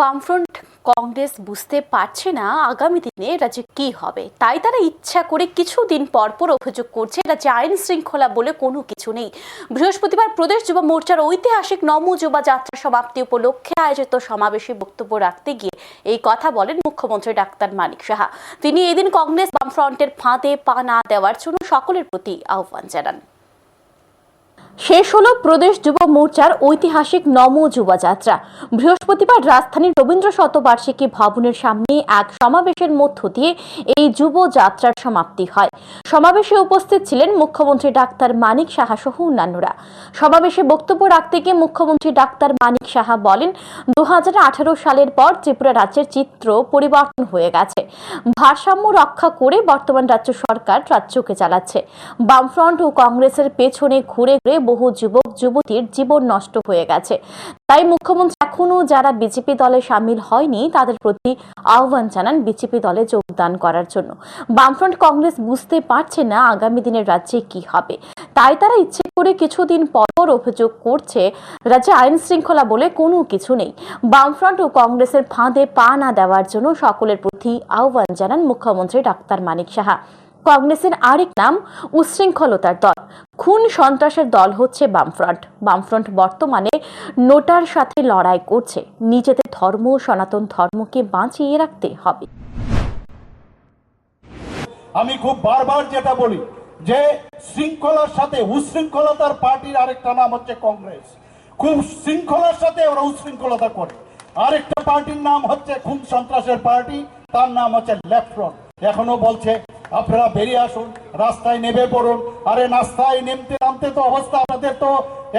বামফ্রন্ট কংগ্রেস বুঝতে পারছে না আগামী দিনে রাজ্যে কি হবে। তাই তারা ইচ্ছা করে কিছুদিন পরপর অভিযোগ করছে, রাজ্যে আইন শৃঙ্খলা বলে কোনো কিছু নেই। বৃহস্পতিবার প্রদেশ যুব মোর্চার ঐতিহাসিক নম যুবা যাত্রা সমাপ্তি উপলক্ষে আয়োজিত সমাবেশে বক্তব্য রাখতে গিয়ে এই কথা বলেন মুখ্যমন্ত্রী ডাক্তার মানিক সাহা। তিনি এদিন কংগ্রেস বামফ্রন্টের ফাঁদে পা না দেওয়ার জন্য সকলের প্রতি আহ্বান জানান। শেষ হলো প্রদেশ যুব মোর্চার ঐতিহাসিক নম যুবা যাত্রা বৃহস্পতিবার রাজধানীর রবীন্দ্র শতবার্ষিকী ভবনের সামনে এক সমাবেশের মধ্য দিয়ে এই যুব যাত্রার সমাপ্তি হয়। সমাবেশে উপস্থিত ছিলেন মুখ্যমন্ত্রী ডাক্তার মানিক সাহা সহ অন্যান্যরা। সমাবেশে বক্তব্য রাখতে গিয়ে মুখ্যমন্ত্রী ডাক্তার মানিক সাহা বলেন দু হাজার আঠারো সালের পর ত্রিপুরা রাজ্যের চিত্র পরিবর্তন হয়ে গেছে। ভারসাম্য রক্ষা করে বর্তমান রাজ্য সরকার রাজ্যকে চালাচ্ছে। বামফ্রন্ট ও কংগ্রেসের পেছনে ঘুরে ঘুরে বহু যুবক, যুবতীর জীবন নষ্ট হয়ে গেছে। তাই মুখ্যমন্ত্রী এখনও যারা বিজেপি দলে সামিল হয়নি, তাদের প্রতি আহ্বান জানান বিজেপি দলে যোগদান করার জন্য। বামফ্রন্ট কংগ্রেস বুঝতে পারছে না আগামী দিনের রাজ্যে কি হবে। তাই তারা ইচ্ছে করে কিছুদিন পর অভিযোগ করছে, রাজ্যে আইন শৃঙ্খলা বলে কোনো কিছু নেই। বামফ্রন্ট ও কংগ্রেসের ফাঁদে পা না দেওয়ার জন্য সকলের প্রতি আহ্বান জানান মুখ্যমন্ত্রী ডাক্তার মানিক সাহা। কংগ্রেসের আরেক নাম উচ্ছৃঙ্খলতার দল। খুন সন্ত্রাসের দল হচ্ছে বামফ্রন্ট। বামফ্রন্ট বর্তমানে নোটার সাথে লড়াই করছে। নিজেদের ধর্ম, সনাতন ধর্মকে বাঁচিয়ে রাখতে হবে। আমি খুব বারবার যেটা বলি, যে শৃঙ্খলার সাথে উশৃঙ্খলতার পার্টির আরেকটা নাম হচ্ছে কংগ্রেস। খুব শৃঙ্খলার সাথে ওরা উশৃঙ্খলতা করে। আরেকটা পার্টির নাম হচ্ছে খুব সন্ত্রাসের পার্টি, তার নাম হচ্ছে লেফট ফ্রন্ট। এখনও বলছে আপনারা বেরিয়ে আসুন, রাস্তায় নেমে পড়ুন। আরে রাস্তায় নেমতে নামতে তো অবস্থা আপনাদের তো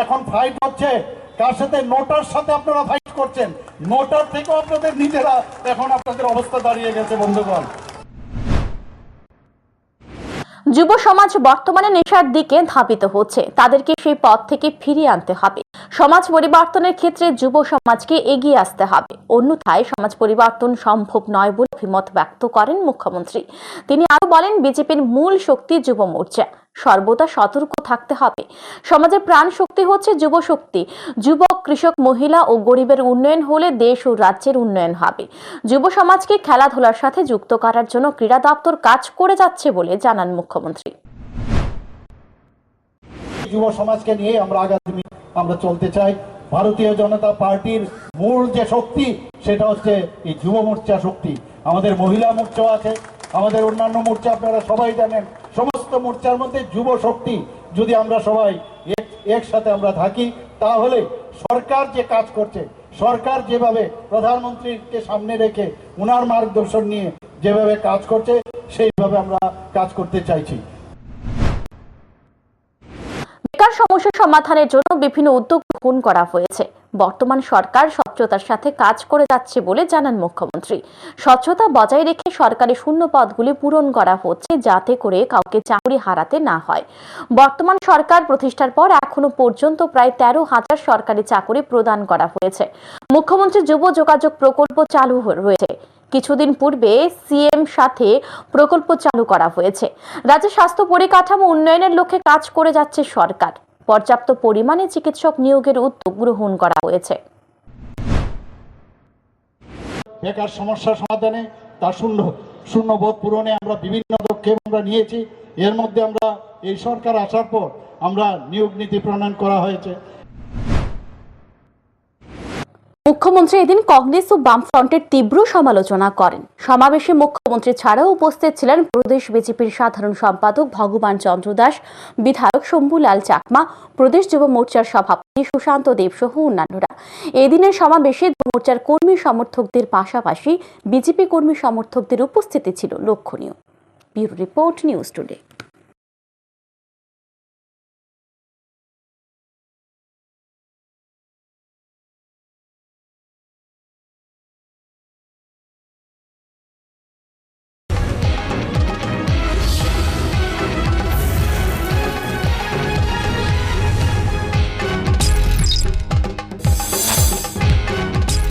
এখন ফাইট হচ্ছে। কার সাথে? নোটার সাথে আপনারা ফাইট করছেন। নোটার থেকেও আপনাদের নিজেরা এখন আপনাদের অবস্থা দাঁড়িয়ে গেছে, বন্ধুগণ। যুব সমাজ বর্তমানে নেশার দিকে ধাবিত হচ্ছে। তাদেরকে সেই পথ থেকে ফিরিয়ে আনতে হবে। সমাজ পরিবর্তনের ক্ষেত্রে যুব সমাজকে এগিয়ে আসতে হবে। অন্যথায় সমাজ পরিবর্তন সম্ভব নয় বলে অভিমত ব্যক্ত করেন মুখ্যমন্ত্রী। তিনি আরও বলেন, বিজেপির মূল শক্তি যুব মোর্চা। সর্বদা সতর্ক থাকতে হবে। সমাজের প্রাণ শক্তি হচ্ছে যুব শক্তি যুবক, কৃষক, মহিলা ও গরিবের উন্নয়ন হলে দেশ ও রাজ্যের উন্নয়ন হবে। যুব সমাজকে খেলাধুলার সাথে যুক্ত করার জন্য ক্রীড়া দপ্তর কাজ করে যাচ্ছে বলে জানান মুখ্যমন্ত্রী। যুব সমাজকে নিয়ে আমরা আগামী আমরা চলতে চাই। ভারতীয় জনতা পার্টির মূল যে শক্তি, সেটা হচ্ছে এই যুব মোর্চা শক্তি। আমাদের মহিলা মোর্চা আছে, আমাদের অন্যান্য মোর্চা আপনারা সবাই জানেন। সমস্ত মোর্চার মধ্যে যুব শক্তি যদি আমরা সবাই এক- একসাথে আমরা থাকি, তাহলে সরকার যে কাজ করছে, সরকার যেভাবে প্রধানমন্ত্রীকে সামনে রেখে উনার মার্গদর্শন নিয়ে যেভাবে কাজ করছে, সেইভাবে আমরা কাজ করতে চাইছি। বেকার সমস্যা সমাধানের জন্য বিভিন্ন উদ্যোগ গ্রহণ করা হয়েছে। বর্তমান সরকার স্বচ্ছতার সাথে কাজ করে যাচ্ছে বলে জানান মুখ্যমন্ত্রী। স্বচ্ছতা বজায় রেখে সরকারি শূন্য পদগুলি পূরণ করা হচ্ছে যাতে করে কাউকে চাকরি হারাতে না হয়। বর্তমান সরকার প্রতিষ্ঠার পর এখনও পর্যন্ত প্রায় তেরো হাজার সরকারি চাকরি প্রদান করা হয়েছে। মুখ্যমন্ত্রী যুব যোগাযোগ প্রকল্প চালু রয়েছে। কিছুদিন পূর্বে সিএম সাথে প্রকল্প চালু করা হয়েছে। রাজ্যে স্বাস্থ্য পরিকাঠামো উন্নয়নের লক্ষ্যে কাজ করে যাচ্ছে সরকার। পর্যাপ্ত পরিমাণে চিকিৎসক নিয়োগের উদ্যোগ গ্রহণ করা হয়েছে। বেকার সমস্যা সমাধানে তার শূন্য শূন্যবোধ পূরণে আমরা বিভিন্ন পদক্ষেপ আমরা নিয়েছি। এর মধ্যে আমরা এই সরকার আসার পর আমরা নিয়োগ নীতি প্রণয়ন করা হয়েছে। মুখ্যমন্ত্রী এদিন কংগ্রেস ও বামফ্রন্টের তীব্র সমালোচনা করেন। সমাবেশে মুখ্যমন্ত্রী ছাড়াও উপস্থিত ছিলেন প্রদেশ বিজেপির সাধারণ সম্পাদক ভগবান চন্দ্র দাস, বিধায়ক শম্ভুলাল চাকমা, প্রদেশ যুব মোর্চার সভাপতি সুশান্ত দেব সহ অন্যান্যরা। এদিনের সমাবেশে মোর্চার কর্মী সমর্থকদের পাশাপাশি বিজেপি কর্মী সমর্থকদের উপস্থিতি ছিল লক্ষণীয়। Bureau report news today.